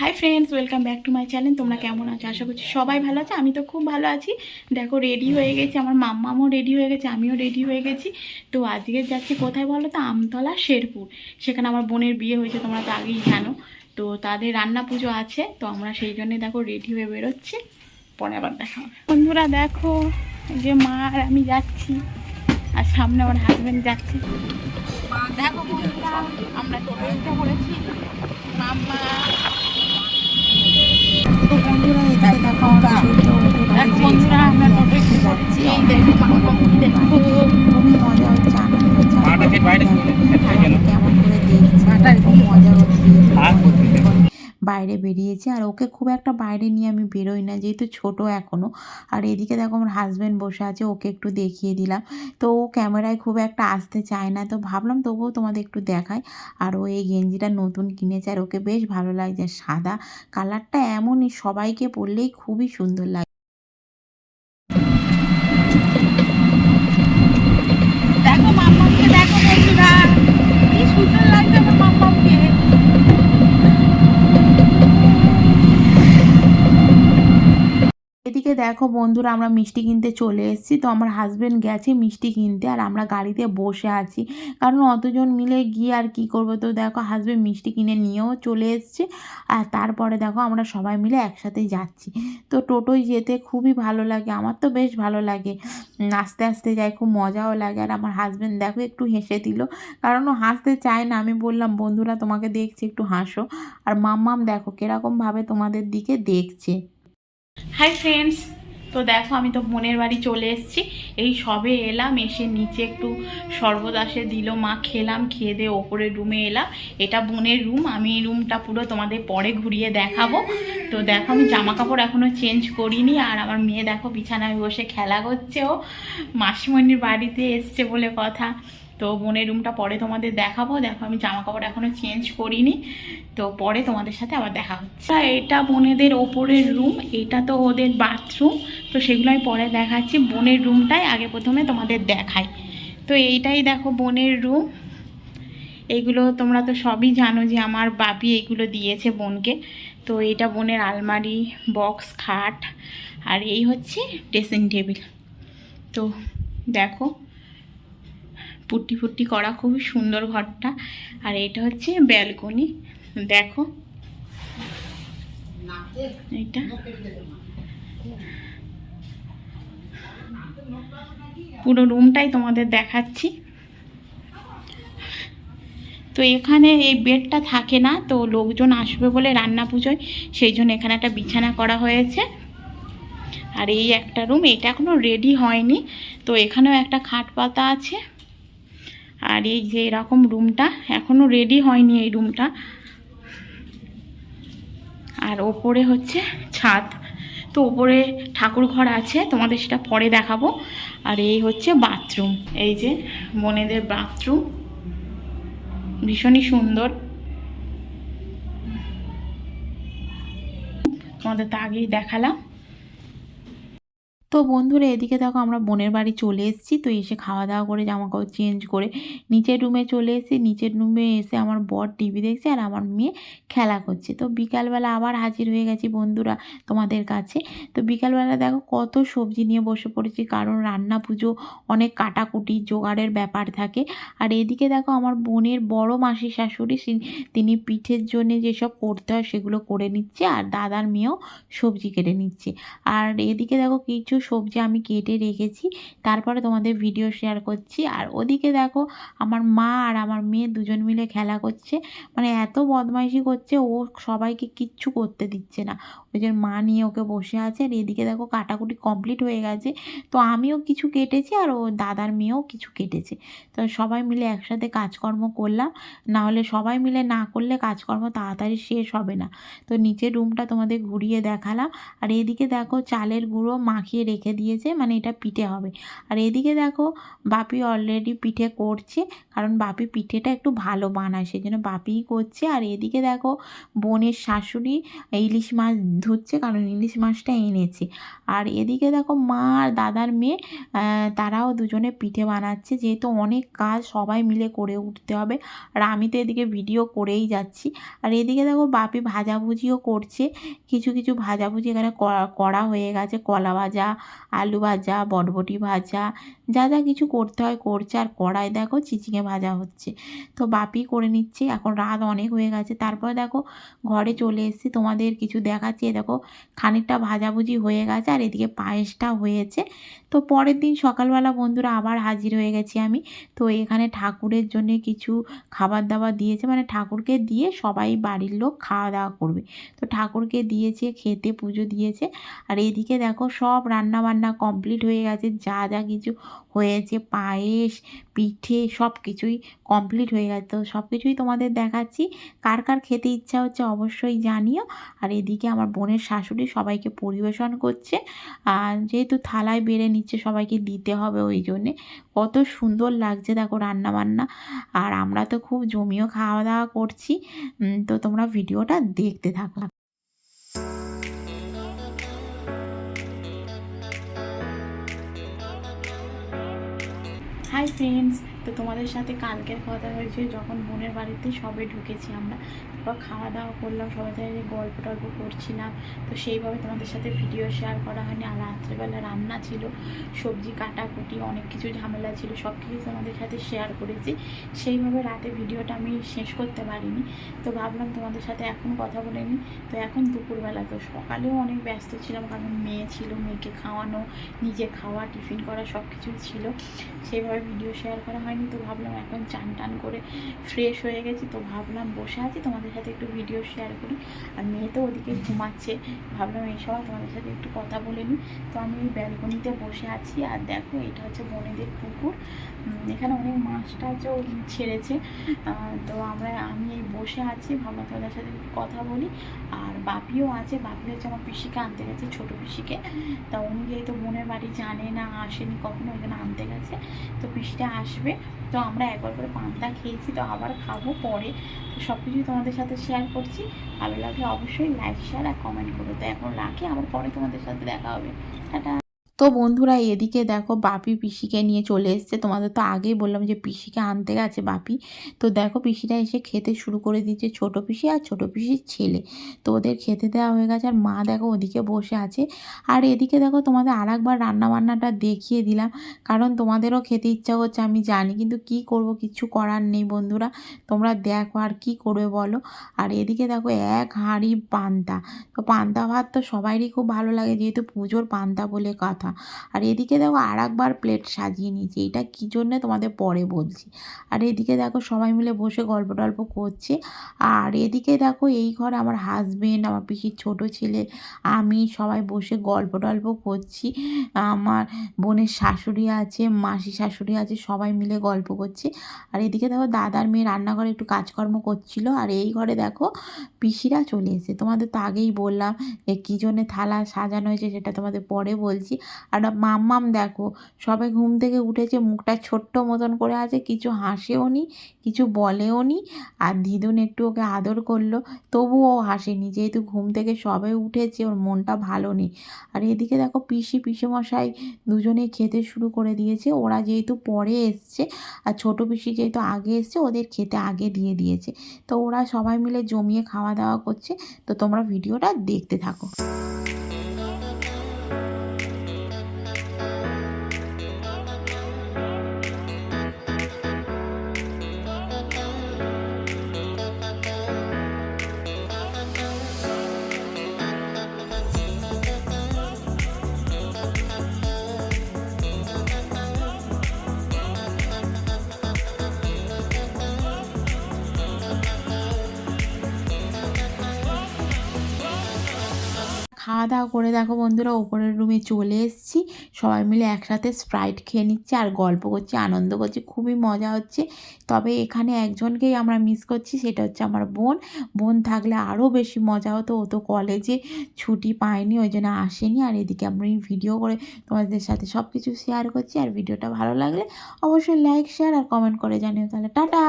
Hi friends welcome back to my channel তোমরা কেমন আছো? আশা করছি সবাই ভালো আছে। আমি তো খুব ভালো আছি। দেখো রেডি হয়ে গেছি। আমার মাম্মামও রেডি হয়ে গেছে, আমিও রেডি হয়ে গেছি। তো আজকে যাচ্ছি কোথায় বলো তো? আমতলা, শেরপুর। সেখানে আমার বোনের বিয়ে হয়েছে, তোমরা তো আগেই জানো। তো তাদের রান্না পুজো আছে, তো আমরা সেই জন্যে দেখো রেডি হয়ে বেরোচ্ছি। পরে আবার দেখা বন্ধুরা দেখো যে মা আর আমি যাচ্ছি। আর সামনে আমার হাজব্যান্ড যাচ্ছে। দেখো বন্ধুরা আমরা টোটো উঠে পড়েছি মাম্মা। তো বন্ধুরা এদিকে দেখো বন্ধুরা আমরা টোটো উঠে পড়েছি এই দেখো মাম্মা দেখো। খুবই মজা হচ্ছে আনন্দ হচ্ছে। কেমন করে দেখছি মজা হচ্ছে। বাইরে বেরিয়েছে। আর ওকে খুব একটা বাইরে নিয়ে আমি বেরোই না, যেহেতু ছোট এখনও আর এদিকে দেখো আমার হাজব্যান্ড বসে আছে, ওকে একটু দেখিয়ে দিলাম। তো ও ক্যামেরায় খুব একটা আসতে চায় না, তো ভাবলাম তবুও তোমাদের একটু দেখায় আর ও এই গেঞ্জিটা নতুন কিনেছে, আর ওকে বেশ ভালো লাগছে, সাদা কালারটা এমনই, সবাইকে পরলেই খুবই সুন্দর লাগে। দেখো বন্ধুরা, আমরা মিষ্টি কিনতে চলে এসেছি। তো আমার হাজব্যান্ড গেছে মিষ্টি কিনতে আর আমরা গাড়িতে বসে আছি। কারণ অতজন মিলে গিয়ে আর কি করব? তো দেখো হাজবেন্ড মিষ্টি কিনে নিয়েও চলে এসছে। আর তারপরে দেখো আমরা সবাই মিলে একসাথেই যাচ্ছি। তো টোটোয় যেতে খুবই ভালো লাগে, আমার তো বেশ ভালো লাগে। আস্তে আস্তে যাই, খুব মজাও লাগে। আর আমার হাজব্যান্ড দেখো একটু হেসে দিল। কারণ ও হাসতে চায় না। আমি বললাম, বন্ধুরা, তোমাকে দেখছি, একটু হাসো। আর মাম্মাম দেখো কিরকমভাবে তোমাদের দিকে দেখছে। হাই ফ্রেন্ডস তো দেখো, আমি তো বোনের বাড়ি চলে এসেছি। এই সবে এলাম, এসে নিচে একটু সর্বদাসে দিল, মা খেলাম, খেয়ে দিয়ে ওপরে রুমে এলাম। এটা বোনের রুম, আমি রুমটা পুরো তোমাদের পরে ঘুরিয়ে দেখাবো। তো দেখো, আমি জামা কাপড় এখনও চেঞ্জ করিনি, আর আমার মেয়ে দেখো, বিছানায় বসে খেলা করছে ও। মাসিমণির বাড়িতে এসছে বলে কথা। তো বোনের রুমটা পরে তোমাদের দেখাবো। দেখো, আমি জামা কাপড় এখনও চেঞ্জ করিনি। তো পরে তোমাদের সাথে আবার দেখা হচ্ছে। এটা বোনেদের ওপরের রুম এটা তো ওদের বাথরুম তো সেগুলো আমি পরে দেখাচ্ছি। বোনের রুমটাই আগে প্রথমে তোমাদের দেখাই। তো এইটাই দেখো বোনের রুম এইগুলো তোমরা তো সবই জানো যে আমার বাপি এইগুলো দিয়েছে বোনকে। তো এটা বোনের আলমারি বক্স খাট। আর এই হচ্ছে ড্রেসিং টেবিল তো দেখো পুট্টি ফুট্টি করা খুবই সুন্দর ঘরটা। আর এটা হচ্ছে ব্যালকনি। দেখো। এইটা। পুরো রুমটাই তোমাদের দেখাচ্ছি। তো এখানে এই বেডটা থাকে না, তো লোকজন আসবে বলে রান্না পুজোয়, সেই জন্য এখানে একটা বিছানা করা হয়েছে। আর এই একটা রুম, এটা এখনও রেডি হয়নি। তো এখানেও একটা খাট পাতা আছে। আর এই যে এরকম রুমটা এখনও রেডি হয়নি এই রুমটা। আর ওপরে হচ্ছে ছাদ। তো ওপরে ঠাকুর ঘর আছে, তোমাদের সেটা পরে দেখাবো। আর এই হচ্ছে বাথরুম এই যে বোনেদের বাথরুম ভীষণই সুন্দর। তোমাদের তো আগেই দেখালাম। তো বন্ধুরা, এদিকে দেখো আমরা বোনের বাড়ি চলে এসেছি। তো এসে খাওয়া দাওয়া করে জামা কাপড় চেঞ্জ করে নিচের রুমে চলে এসেছি। নিচের রুমে এসে আমার বর টিভি দেখছে আর আমার মেয়ে খেলা করছে। তো বিকালবেলা আবার হাজির হয়ে গেছি বন্ধুরা তোমাদের কাছে। তো বিকালবেলা দেখো কত সবজি নিয়ে বসে পড়েছি, কারণ রান্না পুজো অনেক কাটাকুটি, জোগাড়ের ব্যাপার থাকে। আর এদিকে দেখো আমার বোনের বড় মাসি শাশুড়ি তিনি পিঠের জন্য যেসব করতে হয় সেগুলো করে নিচ্ছে আর দাদার মেয়েও সবজি কেটে নিচ্ছে। আর এদিকে দেখো কিছু সবজি আমি কেটে রেখেছি। তারপরে তোমাদের ভিডিও শেয়ার করছি। আর ওদিকে দেখো, আমার মা আর আমার মেয়ে দুজন মিলে খেলা করছে। মানে এত বদমাইশি করছে, ও সবাইকে কিচ্ছু করতে দিচ্ছে না। ওই যে মা নিয়ে ওকে বসে আছে, আর এদিকে দেখো কাটাকুটি কমপ্লিট হয়ে গেছে। তো আমিও কিছু কেটেছি, আর ও দাদার মেয়েও কিছু কেটেছে। তো সবাই মিলে একসাথে কাজকর্ম করলাম। না হলে সবাই মিলে না করলে কাজকর্ম তাড়াতাড়ি শেষ হবে না। তো নিচের রুমটা তোমাদের ঘুরিয়ে দেখালাম। আর এদিকে দেখো চালের গুঁড়ো মাখিয়ে রেখে দিয়েছে মানে এটা পিঠে হবে। আর এদিকে দেখো, বাপি অলরেডি পিঠে করছে, কারণ বাপি পিঠেটা একটু ভালো বানায় সেই জন্য বাপিই করছে। আর এদিকে দেখো, বোনের শাশুড়ি ইলিশ মাছ ধুচ্ছে, কারণ ইলিশ মাছটা এনেছে। আর এদিকে দেখো, মা আর দাদার মেয়ে তারাও দুজনে পিঠে বানাচ্ছে, যেহেতু অনেক কাজ সবাই মিলে করে উঠতে হবে। আর আমি তো এদিকে ভিডিও করেই যাচ্ছি। আর এদিকে দেখো, বাপি ভাজাভুজিও করছে। কিছু কিছু ভাজাভুজি এখানে করা- হয়ে গেছে, কলা ভাজা আলু ভাজা বটবটি ভাজা, যা যা কিছু করতে হয় করছে আর কড়াই দেখো চিচিঙে ভাজা হচ্ছে। তো বাপি করে নিচ্ছে, এখন রাত অনেক হয়ে গেছে। তারপরে দেখো ঘরে চলে এসেছি, তোমাদের কিছু দেখাচ্ছি। দেখো খানিকটা ভাজাভুজি হয়ে গেছে আর এদিকে পায়েসটা হয়েছে। তো পরের দিন সকালবেলা বন্ধুরা আবার হাজির হয়ে গেছি আমি। তো এখানে ঠাকুরের জন্য কিছু খাবার দাবার দিয়েছে মানে ঠাকুরকে দিয়ে সবাই বাড়ির লোক খাওয়া দাওয়া করবে। তো ঠাকুরকে দিয়েছে, খেতে পুজো দিয়েছে। আর এদিকে দেখো সব রান্না বান্না কমপ্লিট হয়ে গেছে, যা যা কিছু হয়েছে, পায়েস, পিঠে সব কিছুই কমপ্লিট হয়ে গেছে। তো সব কিছুই তোমাদের দেখাচ্ছি। কার কার খেতে ইচ্ছা হচ্ছে অবশ্যই জানিও। আর এদিকে আমার বোনের শাশুড়ি সবাইকে পরিবেশন করছে। আর যেহেতু থালায় বেড়ে নিচ্ছে, সবাইকে দিতে হবে ওই জন্যে। কত সুন্দর লাগছে দেখো রান্না বান্না আর আমরা তো খুব জমিও খাওয়া দাওয়া করছি। তো তোমরা ভিডিওটা দেখতে থাকো। হাই ফ্রেন্ডস তো তোমাদের সাথে কালকের কথা হয়েছে, যখন বোনের বাড়িতে সবে ঢুকেছি আমরা, তারপর খাওয়া দাওয়া করলাম, সবাই সাথে গল্প টল্প করছিলাম তো সেইভাবে তোমাদের সাথে ভিডিও শেয়ার করা হয়নি, আর রাত্রেবেলা রান্না ছিল, সবজি কাটাকুটি, অনেক কিছু ঝামেলা ছিল সব কিছু তোমাদের সাথে শেয়ার করেছি। সেইভাবে রাতে ভিডিওটা আমি শেষ করতে পারিনি, তো ভাবলাম তোমাদের সাথে এখন কথা বলে নিই। তো এখন দুপুরবেলা, তো সকালেও অনেক ব্যস্ত ছিলাম, কারণ মেয়ে ছিল, মেয়েকে খাওয়ানো, নিজে খাওয়া, টিফিন করা সব কিছুই ছিল, সেইভাবে ভিডিও শেয়ার করা হয়নি, তো ভাবলাম এখন চান টান করে ফ্রেশ হয়ে গেছি, তো ভাবলাম বসে আছি, তোমাদের সাথে একটু ভিডিও শেয়ার করি। আর মেয়ে তো ওদিকে ঘুমাচ্ছে, ভাবলাম এই সময় তোমাদের সাথে একটু কথা বলে নিই। তো আমি ব্যালকনিতে বসে আছি, আর দেখো এটা হচ্ছে বনেদের পুকুর। এখানে অনেক মাছ টাছও ছেড়েছে। তো আমরা, আমি এই বসে আছি, ভাবলাম তোমাদের সাথে একটু কথা বলি। আর বাপিও আছে, বাপি হচ্ছে আমার পিসিকে আনতে গেছে, ছোটো পিসিকে। তা উনি যেহেতু বোনের বাড়ি জানে না, আসেনি কখনো ওখানে আনতে গেছে। তো পিসিটা আসবে। তো আমরা একবার করে পান্তা খেয়েছি, তো আবার খাব পরে। তো সব কিছুই তোমাদের সাথে শেয়ার করছি। ভালো লাগলে অবশ্যই লাইক শেয়ার আর কমেন্ট করো। তো এখন রাখি, আবার পরে তোমাদের সাথে দেখা হবে। টাটা। তো বন্ধুরা এদিকে দেখো বাপি পিসিকে নিয়ে চলে এসছে। তোমাদের তো আগেই বললাম যে পিসিকে আনতে গেছে বাপি। তো দেখো পিসিটা এসে খেতে শুরু করে দিচ্ছে ছোট পিসি আর ছোট পিসির ছেলে। তো ওদের খেতে দেওয়া হয়ে গেছে আর মা দেখো ওদিকে বসে আছে। আর এদিকে দেখো তোমাদের আর একবার রান্নাবান্নাটা দেখিয়ে দিলাম। কারণ তোমাদেরও খেতে ইচ্ছা করছে, আমি জানি। কিন্তু কি করব, কিছু করার নেই বন্ধুরা। তোমরা দেখো আর কি করবে বলো। আর এদিকে দেখো এক হাঁড়ি পান্তা। তো পান্তা ভাত তো সবারই খুব ভালো লাগে, যেহেতু পুজোর পান্তা বলে কথা। আর এদিকে দেখো আর একবার প্লেট সাজিয়ে নিয়েছি। এটা কী জন্যে তোমাদের পরে বলছি। আর এদিকে দেখো সবাই মিলে বসে গল্প টল্প করছে। আর এদিকে দেখো এই ঘরে আমার হাজবেন্ড আমার পিসির ছোট ছেলে, আমি সবাই বসে গল্প টল্প করছি। আমার বোনের শাশুড়ি আছে, মাসি শাশুড়ি আছে, সবাই মিলে গল্প করছে। আর এদিকে দেখো দাদার মেয়ে রান্নাঘরে একটু কাজকর্ম করছিল। আর এই ঘরে দেখো পিসিরা চলে এসেছে। তোমাদের তো আগেই বললাম কী জন্যে থালা সাজানো হয়েছে সেটা তোমাদের পরে বলছি। আর মাম্মাম দেখো সবাই ঘুম থেকে উঠেছে, মুখটা ছোট্ট মতন করে আছে, কিছু হাসেও নি, কিছু বলেও নি, আর দিদুন একটু ওকে আদর করল, তবুও ও হাসেনি, যেহেতু ঘুম থেকে সবে উঠেছে, ওর মনটা ভালো নেই। আর এদিকে দেখো পিসি, পিসেমশাই দুজনেই খেতে শুরু করে দিয়েছে, ওরা যেহেতু পরে এসছে, আর ছোটো পিসি যেহেতু আগে এসছে, ওদের খেতে আগে দিয়ে দিয়েছে। তো ওরা সবাই মিলে জমিয়ে খাওয়া দাওয়া করছে, তো তোমরা ভিডিওটা দেখতে থাকো। খাওয়া দাওয়া করে দেখো বন্ধুরা, ওপরের রুমে চলে এসেছি। সবাই মিলে একসাথে স্প্রাইট খেয়ে নিচ্ছি আর গল্প করছি, আনন্দ করছি, খুবই মজা হচ্ছে। তবে এখানে একজনকেই আমরা মিস করছি, সেটা হচ্ছে আমার বোন। বোন থাকলে আরও বেশি মজা হতো, ও তো কলেজে ছুটি পায়নি, ওই জন্য আসেনি। আর এদিকে আমি ভিডিও করে তোমাদের সাথে সব কিছু শেয়ার করছি। আর ভিডিওটা ভালো লাগলে অবশ্যই লাইক শেয়ার আর কমেন্ট করে জানিও। তাহলে টাটা!